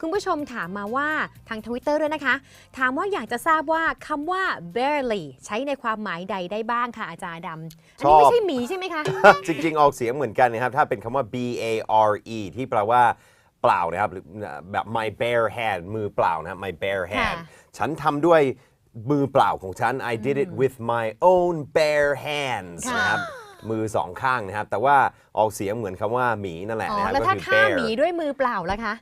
คุณผู้ชมถามมาว่าทาง Twitter ด้วยนะคะ ถามว่าอยากจะทราบว่าคำว่า barely ใช้ในความหมายใดได้บ้างค่ะอาจารย์ดำอันนี้ชอบไม่ใช่หมีใช่ไหมคะ จริง ๆ ออกเสียงเหมือนกันนะครับ ถ้าเป็นคำว่า B A R E ที่แปลว่าเปล่านะครับหรือแบบ my bare hand มือเปล่านะครับ my bare hand ฉันทำด้วยมือเปล่าของฉัน I did it with my own bare hands ค่ะนะครับ มือสองข้างนะครับ แต่ว่าออกเสียงเหมือนคำว่าหมีนั่นแหละอ๋อนะครับแล้วก็ถ้าคือ ฆ่า bear หมีด้วยมือเปล่าล่ะคะ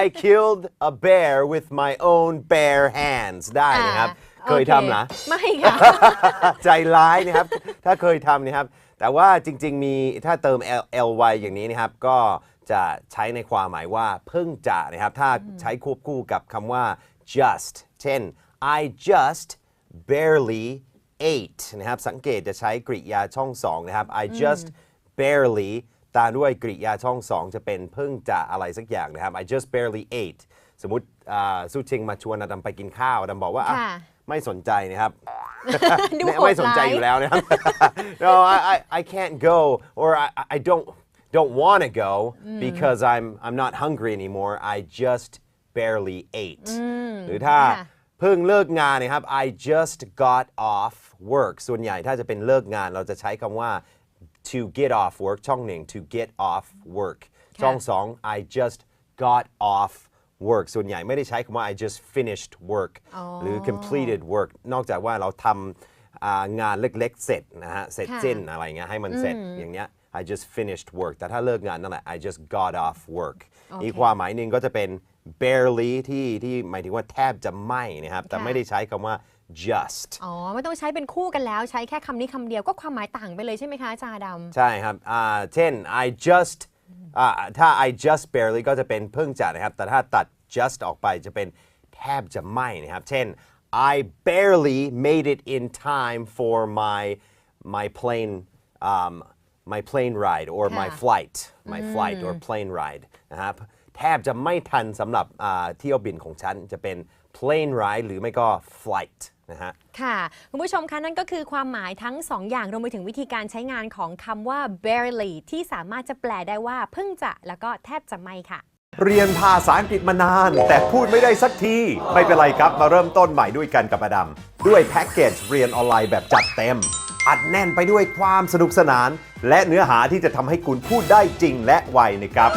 I killed a bear with my own bare hands ได้นะครับ อ่าเคยโอทำนะไม่ค่ะ ใจร้ายนะครับ ถ้าเคยทำนะครับ แต่ว่าจริง ๆ มีถ้าเติม L L Y อย่างนี้นะครับ ก็จะใช้ในความหมายว่าเพิ่งจะนะครับ ถ้าใช้ควบคู่กับคำว่า just เช่น I just barely ate นะครับ สังเกตจะใช้กริยาช่องสองนะครับ I just barely ตามด้วยกริยาช่องสองจะเป็นเพิ่งจะอะไรสักอย่างนะครับ I just barely ate สมมติอ่าสู้ชิงมาชวนอดัมไปกินข้าวอดัมบอกว่าอะค่ะไม่สนใจนะครับดูไม่โหดไม่สนใจร้ายอยู่แล้วนะครับ no I, I I can't go or I I don't don't want to go because I'm I'm not hungry anymore I just barely ate หรือถ้าค่ะเพิ่งเลิกงานนะครับ I just got off work ส่วนใหญ่ถ้าจะเป็นเลิกงานเราจะใช้คำว่า to get off work ช่องหนึ่ง to get off work ช่องสอง I just got off work ส่วนใหญ่ไม่ได้ใช้คำว่า I just finished work หรือ completed work นอกจากว่าเราทำอ่า งานเล็กๆ เสร็จนะฮะ เสร็จค่ะสิ้นอะไรเงี้ยให้มันเสร็จอย่างเงี้ย I just finished work แต่ถ้าเลิกงานนั่นแหละ I just got off work อีกความหมายหนึ่งก็จะเป็น barely ที่ที่หมายถึงว่าแทบจะไม่นะครับ แต่ค่ะไม่ได้ใช้คำว่า just อ๋อ ไม่ต้องใช้เป็นคู่กันแล้วใช้แค่คำนี้คำเดียวก็ความหมายต่างไปเลยใช่ไหมคะอาจารย์ดำใช่ครับอ่าเช่น I just อ่าถ้า I just barely ก็จะเป็นเพิ่งจะนะครับ แต่ถ้าตัด just ออกไปจะเป็นแทบจะไม่นะครับ เช่น I barely made it in time for my my plane um, my plane ride or my ค่ะ flight my flight or plane ride นะครับแทบจะไม่ทันสำหรับอ่าเที่ยวบินของฉัน จะเป็น plane ride หรือไม่ก็ flight นะฮะ ค่ะ คุณผู้ชมคะนั่นก็คือความหมายทั้ง 2 อย่างรวมไปถึงวิธีการใช้งานของคำว่า barely ที่สามารถจะแปลได้ว่าเพิ่งจะแล้วก็แทบจะไม่ค่ะ เรียนภาษาอังกฤษมานาน แต่พูดไม่ได้สักที ไม่เป็นไรครับมาเริ่มต้นใหม่ด้วยกันกับอดัมด้วยแพ็กเกจเรียนออนไลน์แบบจัดเต็ม อัดแน่นไปด้วยความสนุกสนาน และเนื้อหาที่จะทำให้คุณพูดได้จริงและไวนะครับ